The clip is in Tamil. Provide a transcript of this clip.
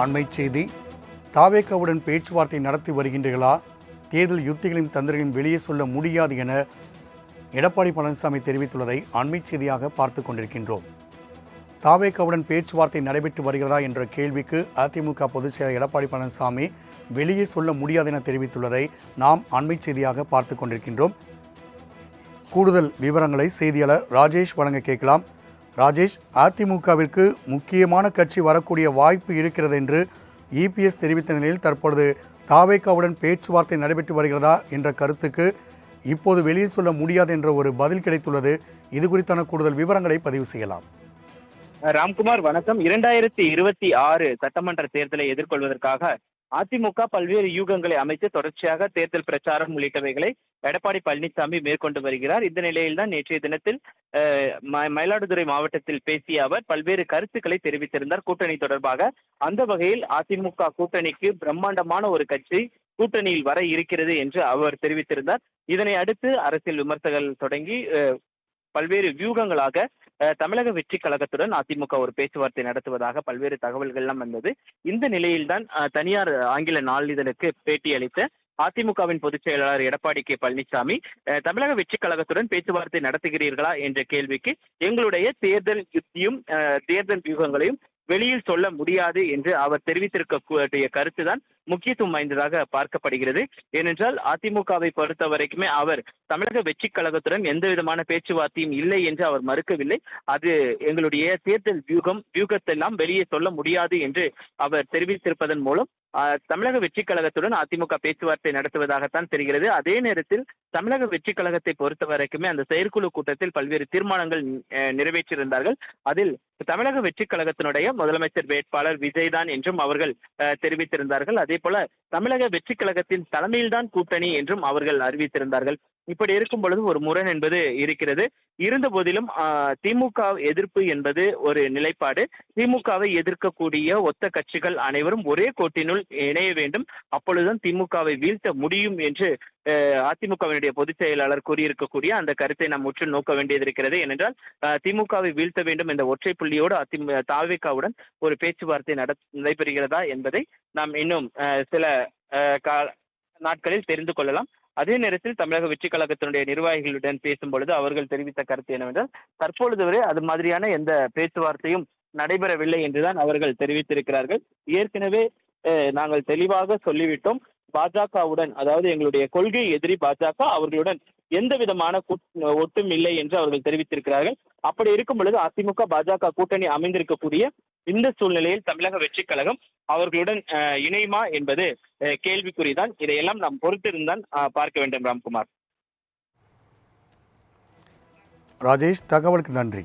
அண்மை செய்தி. தாவேக்காவுடன் பேச்சுவார்த்தை நடத்தி வருகின்றீர்களா? தேர்தல் யுத்திகளின் தந்திரங்களையும் வெளியே சொல்ல முடியாது என எடப்பாடி பழனிசாமி தெரிவித்துள்ளதை அண்மை செய்தியாக பார்த்து கொண்டிருக்கின்றோம். தாவேக்காவுடன் பேச்சுவார்த்தை நடைபெற்று வருகிறதா என்ற கேள்விக்கு அதிமுக பொதுச் செயலர் எடப்பாடி பழனிசாமி வெளியே சொல்ல முடியாது என தெரிவித்துள்ளதை நாம் அண்மை செய்தியாக பார்த்து கொண்டிருக்கின்றோம். கூடுதல் விவரங்களை செய்தியாளர் ராஜேஷ் வழங்க கேட்கலாம். ராஜேஷ் அதிமுகவிற்கு முக்கியமான கட்சி வரக்கூடிய வாய்ப்பு இருக்கிறது என்று இபிஎஸ் தெரிவித்த நிலையில் தற்பொழுது தாவேக்காவுடன் பேச்சுவார்த்தை நடைபெற்று வருகிறதா என்ற கருத்துக்கு இப்போது வெளியில் சொல்ல முடியாது என்ற ஒரு பதில் கிடைத்துள்ளது. இது குறித்தான கூடுதல் விவரங்களை பதிவு செய்யலாம். ராம்குமார் வணக்கம். இரண்டாயிரத்தி இருபத்தி ஆறு சட்டமன்ற தேர்தலை எதிர்கொள்வதற்காக அதிமுக பல்வேறு யூகங்களை அமைத்து தொடர்ச்சியாக தேர்தல் பிரச்சாரம் உள்ளிட்டவைகளை எடப்பாடி பழனிசாமி மேற்கொண்டு வருகிறார். இந்த நிலையில்தான் நேற்றைய தினத்தில் ம- மயிலாடுதுறை மாவட்டத்தில் பேசிய அவர் பல்வேறு கருத்துக்களை தெரிவித்திருந்தார். கூட்டணி தொடர்பாக அந்த வகையில் அதிமுக கூட்டணிக்கு பிரம்மாண்டமான ஒரு கட்சி கூட்டணியில் வர இருக்கிறது என்று அவர் தெரிவித்திருந்தார். இதனை அடுத்து அரசியல் விமர்சகர்கள் தொடங்கி பல்வேறு வியூகங்களாக தமிழக வெற்றி கழகத்துடன் அதிமுக ஒரு பேச்சுவார்த்தை நடத்துவதாக பல்வேறு தகவல்கள்லாம் வந்தது. இந்த நிலையில்தான் தனியார் ஆங்கில நாளிதழுக்கு பேட்டி அளித்த அதிமுகவின் பொதுச் செயலாளர் எடப்பாடி கே பழனிசாமி தமிழக வெற்றி கழகத்துடன் பேச்சுவார்த்தை நடத்துகிறீர்களா என்ற கேள்விக்கு எங்களுடைய தேர்தல் யுத்தியும் தேர்தல் வியூகங்களையும் வெளியில் சொல்ல முடியாது என்று அவர் தெரிவித்திருக்கக்கூடிய கருத்துதான் முக்கியத்துவம் வாய்ந்ததாக பார்க்கப்படுகிறது. ஏனென்றால் அதிமுகவை பொறுத்த வரைக்குமே அவர் தமிழக வெற்றி கழகத்துடன் எந்த விதமான பேச்சுவார்த்தையும் இல்லை என்று அவர் மறுக்கவில்லை. அது எங்களுடைய தேர்தல் வியூகம் வியூகத்தெல்லாம் வெளியே சொல்ல முடியாது என்று அவர் தெரிவித்திருப்பதன் மூலம் தமிழக வெற்றி கழகத்துடன் அதிமுக பேச்சுவார்த்தை நடத்துவதாகத்தான் தெரிகிறது. அதே நேரத்தில் தமிழக வெற்றி கழகத்தை பொறுத்த வரைக்குமே அந்த செயற்குழு கூட்டத்தில் பல்வேறு தீர்மானங்கள் நிறைவேற்றியிருந்தார்கள். அதில் தமிழக வெற்றி கழகத்தினுடைய முதலமைச்சர் வேட்பாளர் விஜய் தான் என்றும் அவர்கள் தெரிவித்திருந்தார்கள். அதே போல தமிழக வெற்றி கழகத்தின் தலைமையில்தான் கூட்டணி என்றும் அவர்கள் அறிவித்திருந்தார்கள். இப்படி இருக்கும் பொழுது ஒரு முரண் என்பது இருக்கிறது. இருந்த போதிலும் திமுக எதிர்ப்பு என்பது ஒரு நிலைப்பாடு. திமுகவை எதிர்க்கக்கூடிய ஒத்த கட்சிகள் அனைவரும் ஒரே கோட்டினுள் இணைய வேண்டும். அப்பொழுதுதான் திமுகவை வீழ்த்த முடியும் என்று அதிமுகவினுடைய பொதுச் செயலாளர் கூறியிருக்கக்கூடிய அந்த கருத்தை நாம் உற்று நோக்க வேண்டியது இருக்கிறது. ஏனென்றால் திமுகவை வீழ்த்த வேண்டும் என்ற ஒற்றை புள்ளியோடு அதிமுக தாவிகாவுடன் ஒரு பேச்சுவார்த்தை நட நடைபெறுகிறதா என்பதை நாம் இன்னும் சில நாட்களில் தெரிந்து கொள்ளலாம். அதே நேரத்தில் தமிழக வெற்றி கழகத்தினுடைய நிர்வாகிகளுடன் பேசும் பொழுது அவர்கள் தெரிவித்த கருத்து என்னவென்றால் தற்பொழுது வரை அது மாதிரியான எந்த பேச்சுவார்த்தையும் நடைபெறவில்லை என்றுதான் அவர்கள் தெரிவித்திருக்கிறார்கள். ஏற்கனவே நாங்கள் தெளிவாக சொல்லிவிட்டோம் பாஜகவுடன் அதாவது எங்களுடைய கொள்கை எதிரி பாஜக அவர்களுடன் எந்த விதமான கூட்- ஒட்டும் இல்லை என்று அவர்கள் தெரிவித்திருக்கிறார்கள். அப்படி இருக்கும் பொழுது அதிமுக பாஜக கூட்டணி அமைந்திருக்கக்கூடிய இந்த சூழ்நிலையில் தமிழக வெற்றி கழகம் அவர்களுடன் இணையுமா என்பது கேள்விக்குறிதான். இதையெல்லாம் நாம் பொறுத்திருந்தான் பார்க்க வேண்டும் ராம்குமார். ராஜேஷ் தகவலுக்கு நன்றி.